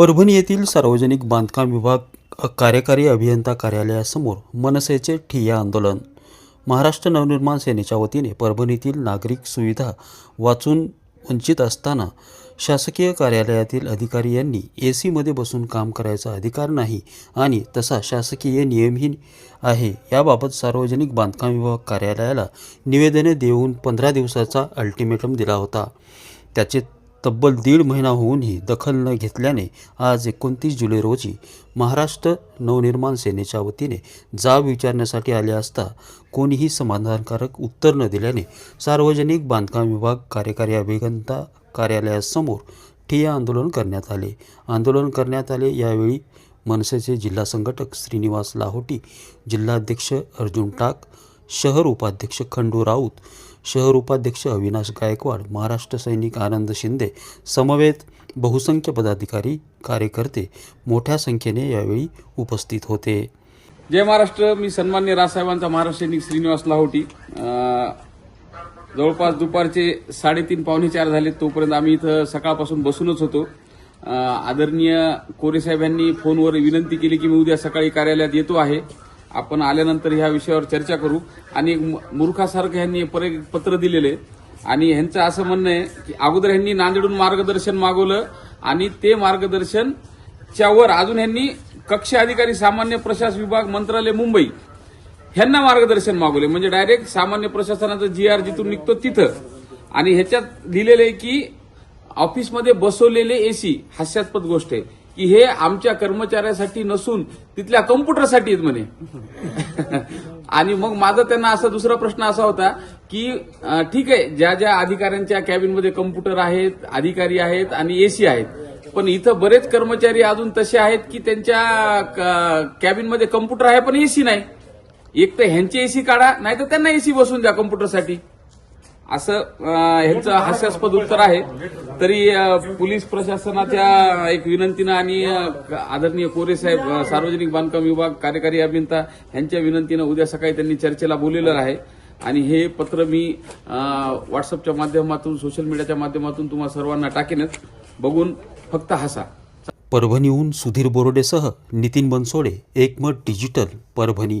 परभणी येथील सार्वजनिक बांधकाम विभाग कार्यकारी अभियंता कार्यालयासमोर मनसेचे ठिय्या आंदोलन. महाराष्ट्र नवनिर्माण सेनेच्या वतीने परभणीतील नागरिक सुविधा वाचून वंचित असताना शासकीय कार्यालयातील अधिकारी यांनी ए सीमध्ये बसून काम करायचा अधिकार नाही आणि तसा शासकीय नियमही आहे याबाबत सार्वजनिक बांधकाम विभाग कार्यालयाला निवेदने देऊन पंधरा दिवसाचा अल्टिमेटम दिला होता. त्याचे तब्बल दीड महिना होऊनही दखल न घेतल्याने आज एकोणतीस जुलै रोजी महाराष्ट्र नवनिर्माण सेनेच्या वतीने जाब विचारण्यासाठी आले असता कोणीही समाधानकारक उत्तर न दिल्याने सार्वजनिक बांधकाम विभाग कार्यकारी अभियंता कार्यालयासमोर ठिय्या आंदोलन करण्यात आले. आंदोलन करण्यात आले यावेळी मनसेचे जिल्हा संघटक श्रीनिवास लाहोटी जिल्हाध्यक्ष अर्जुन टाक शहर उपाध्यक्ष खंडू राऊत शहर उपाध्यक्ष अविनाश गायकवाड महाराष्ट्र सैनिक आनंद शिंदे समवेत बहुसंख्य पदाधिकारी कार्यकर्ते मोठ्या संख्येने यावेळी उपस्थित होते. जय महाराष्ट्र. मी सन्मान्य राजसाहेबांचा महाराष्ट्र सैनिक श्रीनिवास लाहोटी. जवळपास दुपारचे साडेतीन पावणे चार झाले तोपर्यंत आम्ही इथं सकाळपासून बसूनच होतो. आदरणीय कोरेसाहेब यांनी फोनवर विनंती केली की मी उद्या सकाळी कार्यालयात येतो आहे. आपण आल्यानंतर ह्या विषयावर चर्चा करू. आणि मूर्खासारखं ह्यांनी पत्र दिलेले. आणि ह्यांचं असं म्हणणं आहे की अगोदर ह्यांनी नांदेडून मार्गदर्शन मागवलं आणि ते मार्गदर्शनच्या वर अजून ह्यांनी कक्ष अधिकारी सामान्य प्रशासन विभाग मंत्रालय मुंबई ह्यांना मार्गदर्शन मागवले. म्हणजे डायरेक्ट सामान्य प्रशासनाचं जी आर जिथून निघतो तिथं. आणि ह्याच्यात लिहिलेलं आहे की ऑफिसमध्ये बसवलेले एसी हास्यास्पद गोष्ट आहे. की हे आमच्या कर्मचाऱ्यासाठी नसून तिथल्या कम्प्युटरसाठी आहेत म्हणे. आणि मग माझा त्यांना असा दुसरा प्रश्न असा होता की ठीक आहे ज्या ज्या अधिकाऱ्यांच्या कॅबिनमध्ये कम्प्युटर आहेत अधिकारी आहेत आणि एसी आहेत. पण इथं बरेच कर्मचारी अजून तसे आहेत की त्यांच्या क- कॅबिनमध्ये कम्प्युटर आहे पण एसी नाही. एक तर ह्यांची एसी काढा नाही तर त्यांना एसी बसून द्या कम्प्युटरसाठी असं ह्यांचं हास्यास्पद उत्तर आहे. तरी पोलीस प्रशासनाच्या एक विनंतीनं आणि आदरणीय कोरे साहेब सार्वजनिक बांधकाम विभाग कार्यकारी अभियंता यांच्या विनंतीनं उद्या सकाळी त्यांनी चर्चेला बोललेलं आहे. आणि हे पत्र मी व्हॉट्सअपच्या माध्यमातून सोशल मीडियाच्या माध्यमातून तुम्हा सर्वांना टाकेनच. बघून फक्त हसा. परभणीहून Sudhir बोर्डेसह Nitin Bansode Ekmat digital Parbhani.